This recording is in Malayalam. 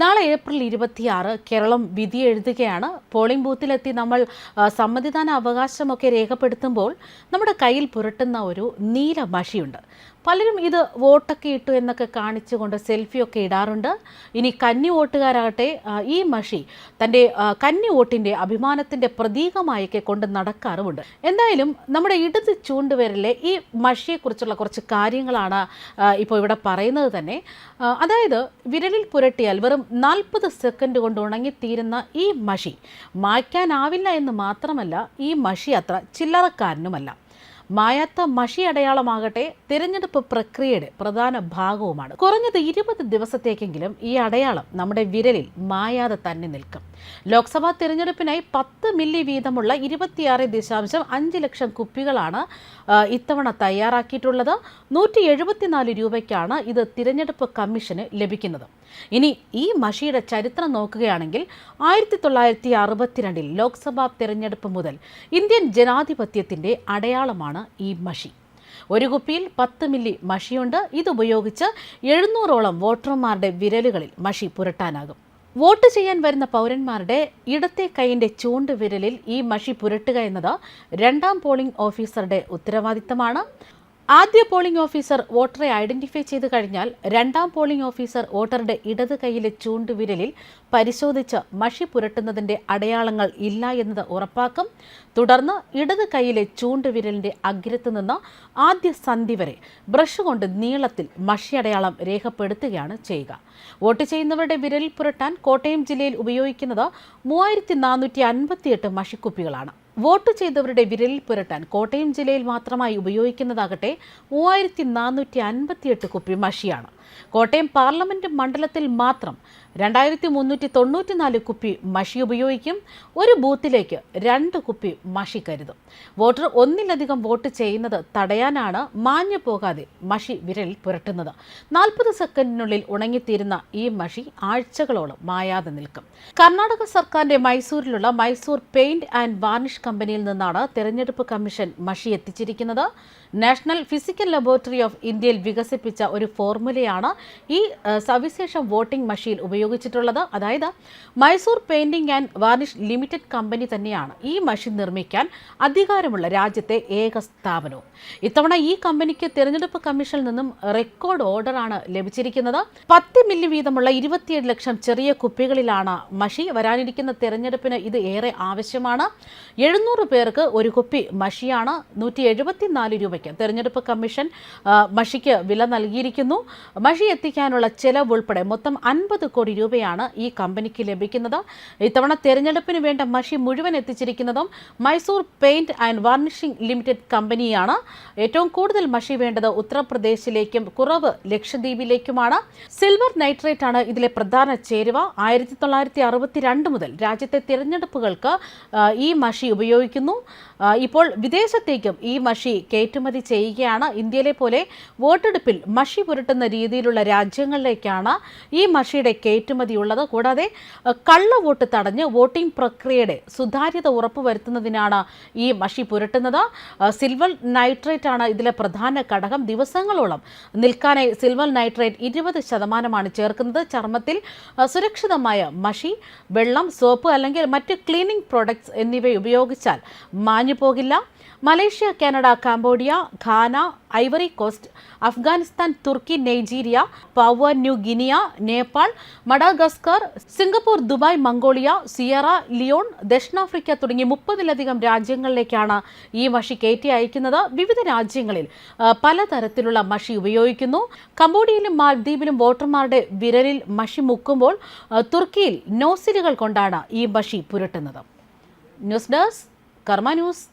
നാളെ ഏപ്രിൽ ഇരുപത്തിയാറ് കേരളം വിധി എഴുതുകയാണ്. പോളിംഗ് ബൂത്തിലെത്തി നമ്മൾ സമ്മതിദാന അവകാശമൊക്കെ രേഖപ്പെടുത്തുമ്പോൾ നമ്മുടെ കയ്യിൽ പുരട്ടുന്ന ഒരു നീല മഷിയുണ്ട്. പലരും ഇത് വോട്ടൊക്കെ ഇട്ടു എന്നൊക്കെ കാണിച്ചുകൊണ്ട് സെൽഫിയൊക്കെ ഇടാറുണ്ട്. ഇനി കന്നി വോട്ടുകാരാകട്ടെ ഈ മഷി തന്റെ കന്നി വോട്ടിന്റെ അഭിമാനത്തിന്റെ പ്രതീകമായൊക്കെ കൊണ്ട് നടക്കാറുമുണ്ട്. എന്തായാലും നമ്മുടെ ഇടത് ചൂണ്ടുവിരലിലെ ഈ മഷിയെക്കുറിച്ചുള്ള കുറച്ച് കാര്യങ്ങളാണ് ഇപ്പോൾ ഇവിടെ പറയുന്നത് തന്നെ. അതായത് വിരലിൽ പുരട്ടിയാൽ വെറും നാൽപ്പത് സെക്കൻഡ് കൊണ്ട് ഉണങ്ങിത്തീരുന്ന ഈ മഷി മായ്ക്കാനാവില്ല എന്ന് മാത്രമല്ല ഈ മഷി അത്ര ചില്ലറക്കാരനുമല്ല. മായാത്ത മഷി അടയാളമാകട്ടെ തിരഞ്ഞെടുപ്പ് പ്രക്രിയയുടെ പ്രധാന ഭാഗവുമാണ്. കുറഞ്ഞത് ഇരുപത് ദിവസത്തേക്കെങ്കിലും ഈ അടയാളം നമ്മുടെ വിരലിൽ മായാതെ തന്നെ നിൽക്കും. ലോക്സഭാ തിരഞ്ഞെടുപ്പിനായി പത്ത് മില്ലി വീതമുള്ള ഇരുപത്തിയാറ് ദശാംശം അഞ്ച് ലക്ഷം കുപ്പികളാണ് ഇത്തവണ തയ്യാറാക്കിയിട്ടുള്ളത്. നൂറ്റി എഴുപത്തിനാല് രൂപയ്ക്കാണ് ഇത് തിരഞ്ഞെടുപ്പ് കമ്മീഷന് ലഭിക്കുന്നത്. ഇനി ഈ മഷിയുടെ ചരിത്രം നോക്കുകയാണെങ്കിൽ ആയിരത്തി തൊള്ളായിരത്തി അറുപത്തിരണ്ടിൽ ലോക്സഭാ തിരഞ്ഞെടുപ്പ് മുതൽ ഇന്ത്യൻ ജനാധിപത്യത്തിന്റെ അടയാളമാണ് ഈ മഷി. ഒരു കുപ്പിയിൽ പത്ത് മില്ലി മഷിയുണ്ട്. ഇതുപയോഗിച്ച് എഴുന്നൂറോളം വോട്ടർമാരുടെ വിരലുകളിൽ മഷി പുരട്ടാനാകും. വോട്ട് ചെയ്യാൻ വരുന്ന പൗരന്മാരുടെ ഇടത്തെ കൈയിന്റെ ചൂണ്ട് വിരലിൽ ഈ മഷി പുരട്ടുക എന്നത് രണ്ടാം പോളിംഗ് ഓഫീസറുടെ ഉത്തരവാദിത്തമാണ്. ആദ്യ പോളിംഗ് ഓഫീസർ വോട്ടറെ ഐഡന്റിഫൈ ചെയ്ത് കഴിഞ്ഞാൽ രണ്ടാം പോളിംഗ് ഓഫീസർ വോട്ടറുടെ ഇടത് കൈയിലെ ചൂണ്ടുവിരലിൽ പരിശോധിച്ച് മഷി പുരട്ടുന്നതിന്റെ അടയാളങ്ങൾ ഇല്ല എന്നത് ഉറപ്പാക്കും. തുടർന്ന് ഇടത് കൈയിലെ ചൂണ്ടുവിരലിന്റെ അഗ്രത്ത് നിന്ന് ആദ്യ സന്ധി വരെ ബ്രഷ് കൊണ്ട് നീളത്തിൽ മഷി അടയാളം രേഖപ്പെടുത്തുകയാണ് ചെയ്യുക. വോട്ട് ചെയ്യുന്നവരുടെ വിരലിൽ പുരട്ടാൻ കോട്ടയം ജില്ലയിൽ ഉപയോഗിക്കുന്നത് മൂവായിരത്തി നാനൂറ്റി അൻപത്തിയെട്ട് മഷിക്കുപ്പികളാണ്. വോട്ട് ചെയ്തവരുടെ വിരലിൽ പുരട്ടാൻ കോട്ടയം ജില്ലയിൽ മാത്രമായി ഉപയോഗിക്കുന്നതാകട്ടെ മൂവായിരത്തി നാനൂറ്റി അൻപത്തിയെട്ട് കുപ്പി മഷിയാണ്. കോട്ടയം പാർലമെന്റ് മണ്ഡലത്തിൽ മാത്രം രണ്ടായിരത്തി മുന്നൂറ്റി തൊണ്ണൂറ്റിനാല് കുപ്പി മഷി ഉപയോഗിക്കും ഒരു ബൂത്തിലേക്ക് രണ്ട് കുപ്പി മഷി കരുതും. വോട്ടർ ഒന്നിലധികം വോട്ട് ചെയ്യുന്നത് തടയാനാണ് മാഞ്ഞു പോകാതെ മഷി വിരലിൽ പുരട്ടുന്നത്. നാൽപ്പത് സെക്കൻഡിനുള്ളിൽ ഉണങ്ങിത്തീരുന്ന ഈ മഷി ആഴ്ചകളോളം മായാതെ നിൽക്കും. കർണാടക സർക്കാരിന്റെ മൈസൂരിലുള്ള മൈസൂർ പെയിന്റ് ആൻഡ് വാർണിഷ് കമ്പനിയിൽ നിന്നാണ് തെരഞ്ഞെടുപ്പ് കമ്മീഷൻ മഷി എത്തിച്ചിരിക്കുന്നത്. നാഷണൽ ഫിസിക്കൽ ലബോറട്ടറി ഓഫ് ഇന്ത്യയിൽ വികസിപ്പിച്ച ഒരു ഫോർമുലയാണ് ഈ ഏഹ്, സവിശേഷ വോട്ടിംഗ് മെഷീൻ ഉപയോഗിച്ചിട്ടുള്ളത്. അതായത് Mysore painting and varnish limited company തന്നെയാണ് ഈ മെഷീൻ നിർമ്മിക്കാൻ അധികാരമുള്ള രാജ്യത്തെ ഏക സ്ഥാപനവും. ഇത്തവണ ഈ കമ്പനിക്ക് തിരഞ്ഞെടുപ്പ് കമ്മീഷനിൽ നിന്നും റെക്കോർഡ് ഓർഡറാണ് ലഭിച്ചിരിക്കുന്നത്. പത്ത് മില്ലി വീതമുള്ള ഇരുപത്തിയേഴ് ലക്ഷം ചെറിയ കുപ്പികളിലാണ് മഷി വരാനിരിക്കുന്ന തിരഞ്ഞെടുപ്പിന് ഇത് ഏറെ ആവശ്യമാണ്. എഴുന്നൂറ് പേർക്ക് ഒരു കുപ്പി മഷിയാണ് നൂറ്റി എഴുപത്തിനാല് രൂപയ്ക്ക് തിരഞ്ഞെടുപ്പ് കമ്മീഷൻ മഷിക്ക് വില നൽകിയിരിക്കുന്നു. മഷി എത്തിക്കാനുള്ള ചെലവ് ഉൾപ്പെടെ മൊത്തം അൻപത് കോടി രൂപയാണ് ഈ കമ്പനിക്ക് ലഭിക്കുന്നത്. ഇത്തവണ തെരഞ്ഞെടുപ്പിന് വേണ്ട മഷി മുഴുവൻ എത്തിച്ചിരിക്കുന്നതും Mysore paint and varnishing limited കമ്പനിയാണ്. ഏറ്റവും കൂടുതൽ മഷി വേണ്ടത് ഉത്തർപ്രദേശിലേക്കും കുറവ് ലക്ഷദ്വീപിലേക്കുമാണ്. സിൽവർ നൈട്രേറ്റ് ആണ് ഇതിലെ പ്രധാന ചേരുവ. ആയിരത്തി തൊള്ളായിരത്തി അറുപത്തിരണ്ട് മുതൽ രാജ്യത്തെ തിരഞ്ഞെടുപ്പുകൾക്ക് ഈ മഷി ഉപയോഗിക്കുന്നു. ഇപ്പോൾ വിദേശത്തേക്കും ഈ മഷി കയറ്റുമതി ചെയ്യുകയാണ്. ഇന്ത്യയിലെ പോലെ വോട്ടെടുപ്പിൽ മഷി പുരട്ടുന്ന രീതിയിലുള്ള രാജ്യങ്ങളിലേക്കാണ് ഈ മഷിയുടെ കയറ്റുമതി ഉള്ളത് കൂടാതെ കള്ള വോട്ട് തടഞ്ഞ് വോട്ടിംഗ് പ്രക്രിയയുടെ സുതാര്യത ഉറപ്പുവരുത്തുന്നതിനാണ് ഈ മഷി പുരട്ടുന്നത്. സിൽവർ നൈട്രേറ്റ് ആണ് ഇതിലെ പ്രധാന ഘടകം. ദിവസങ്ങളോളം നിൽക്കാനായി സിൽവർ നൈട്രേറ്റ് ഇരുപത് ശതമാനമാണ് ചേർക്കുന്നത്. ചർമ്മത്തിൽ സുരക്ഷിതമായ മഷി വെള്ളം സോപ്പ് അല്ലെങ്കിൽ മറ്റ് ക്ലീനിംഗ് പ്രോഡക്ട്സ് എന്നിവ ഉപയോഗിച്ചാൽ മാഞ്ഞു പോകില്ല. Malaysia Canada Cambodia Ghana Ivory Coast Afghanistan തുർക്കി Nigeria Papua New Guinea Nepal Madagascar Singapore Dubai Mongolia Sierra Leone ദക്ഷിണാഫ്രിക്ക തുടങ്ങി മുപ്പതിലധികം രാജ്യങ്ങളിലേക്കാണ് ഈ മഷി കയറ്റി അയക്കുന്നത്. വിവിധ രാജ്യങ്ങളിൽ പലതരത്തിലുള്ള മഷി ഉപയോഗിക്കുന്നു. കംബോഡിയയിലും മാൽദ്വീപിലും വോട്ടർമാരുടെ വിരലിൽ മഷി മുക്കുമ്പോൾ തുർക്കിയിൽ നോസിലുകൾ കൊണ്ടാണ് ഈ മഷി പുരട്ടുന്നത്. News desk Karma news.